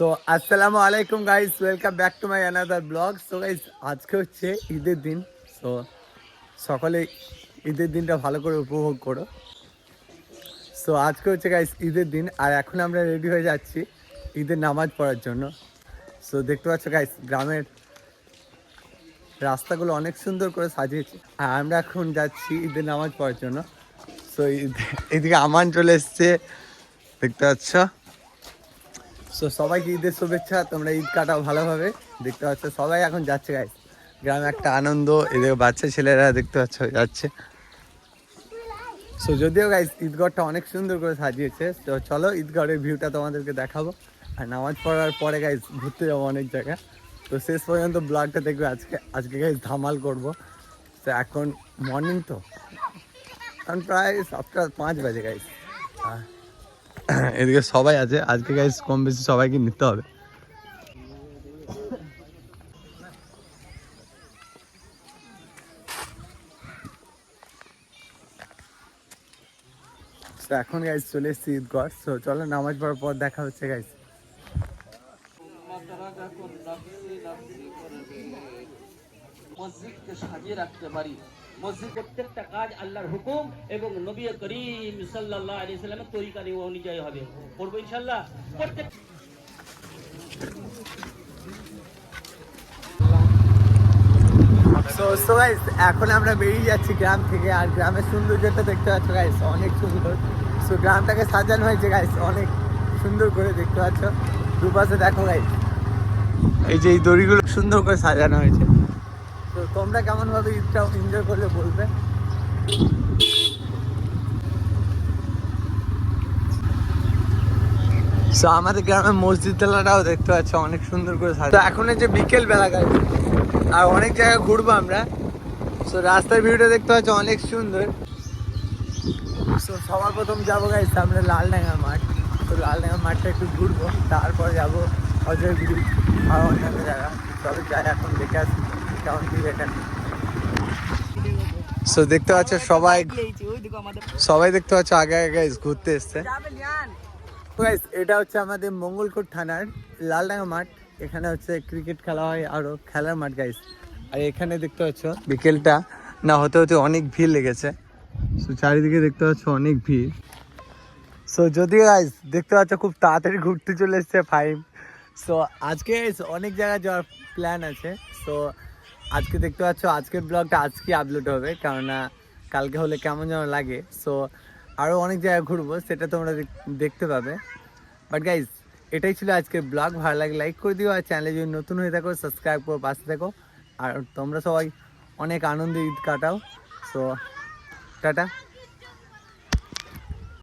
So আসসালামু আলাইকুম guys welcome back to my another blog so guys আজকে হচ্ছে ঈদের দিন। সো সকলে ঈদের দিনটা ভালো করে উপভোগ করো। সো আজকে হচ্ছে গাইস ঈদের দিন। আর এখন আমরা রেডি হয়ে যাচ্ছি ঈদের নামাজ পড়ার জন্য। সো দেখতে পাচ্ছ গাইস গ্রামের রাস্তাগুলো অনেক সুন্দর করে সাজিয়েছে। আর আমরা এখন যাচ্ছি ঈদের নামাজ পড়ার জন্য। সো এদিকে আমান চলে এসছে। দেখতে পাচ্ছ? সো সবাইকে ঈদের শুভেচ্ছা, তোমরা ঈদ কাটাও ভালোভাবে। দেখতে পাচ্ছ, সবাই এখন যাচ্ছে গাইস গ্রামে একটা আনন্দ এদিকে বাচ্চা ছেলেরা দেখতে পাচ্ছ, যাচ্ছে। সো যদিও গাইস ঈদগড়টা অনেক সুন্দর করে সাজিয়েছে, তো চলো ঈদগড়ের ভিউটা তোমাদেরকে দেখাবো। আর নামাজ পড়ার পরে গাইস ঘুরতে যাব অনেক জায়গা তো শেষ পর্যন্ত ব্লগটা দেখবে, আজকে আজকে গাইস ধামাল করব। তো এখন মর্নিং তো। এখন প্রায় সাতটা পাঁচ বাজে গাইস এদিকে সবাই আছে। আজকে গাইস কম বেশি সবাইকে নিতে হবে। তো এখন গাইস চলে এসেছি ঈদগড় সো চলো নামাজ পড়ার পর দেখা হচ্ছে গাইস মসজিদকে সাজিয়ে রাখতে পারি। মসজিদ প্রত্যেকটা কাজ আল্লাহর হুকুম এবং নবী করিম সাল্লাল্লাহু আলাইহি সাল্লামের অনুযায়ী হবে। পড়ব ইনশাআল্লাহ? প্রত্যেক গাইস এখন আমরা বেরিয়ে যাচ্ছি গ্রাম থেকে, আর গ্রামের সৌন্দর্যটা দেখতে পাচ্ছ গাইস অনেক সুন্দর। সো গ্রামটাকে সাজানো হয়েছে গাইস অনেক সুন্দর করে দেখতে পাচ্ছ। দুপাশে দেখো গাইস এই যে এই দড়িগুলো সুন্দর করে সাজানো হয়েছে। তোমরা কেমন ভাবে ঈদটা এনজয় করলে বলবে? সো আমাদের গ্রামের মসজিদ তেলাটাও দেখতে পাচ্ছ অনেক সুন্দর করে সাজানো। তো এখন এই যে বিকেল বেলা গাইস আর অনেক জায়গা ঘুরবো আমরা। সো রাস্তার ভিউটা দেখতে পাচ্ছ অনেক সুন্দর। সো সবার প্রথম যাব গাইস আমরা লালডাঙ্গা মাঠ। তো লালডাঙ্গা মাঠটা একটু ঘুরবো তারপর যাব অজয় ব্রিজ আর অন্যান্য জায়গা। তবে যাই এখন দেখে আসি। সো দেখতে পাচ্ছ সবাই সবাই দেখতে পাচ্ছ আগে আগে ঘুরতে এসছে। এটা হচ্ছে আমাদের মঙ্গলকোট থানার লালডাঙ্গা মাঠ। এখানে হচ্ছে ক্রিকেট খেলা হয় আরও খেলার মাঠ গাইস আর এখানে দেখতে পাচ্ছ বিকেলটা। না, হতে হতে অনেক ভিড় লেগেছে। সো চারিদিকে দেখতে পাচ্ছ অনেক ভিড়। সো যদি গাইস দেখতে পাচ্ছ খুব তাড়াতাড়ি ঘুরতে চলে এসছে ফাইভ সো আজকে অনেক জায়গায় যাওয়ার প্ল্যান আছে। সো আজকে দেখতে পাচ্ছ, আজকের ব্লগটা আজকে আপলোড হবে, কেননা কালকে হলে কেমন যেন লাগে। সো আরও অনেক জায়গায় ঘুরবো, সেটা তোমরা দেখতে পাবে। বাট গাইজ এটাই ছিল আজকের ব্লগ ভালো লাগে লাইক করে দিও, আর চ্যানেলে যদি নতুন হয়ে থাকো সাবস্ক্রাইব করো, পাশে থাকো। আর তোমরা সবাই অনেক আনন্দে ঈদ কাটাও। So tata.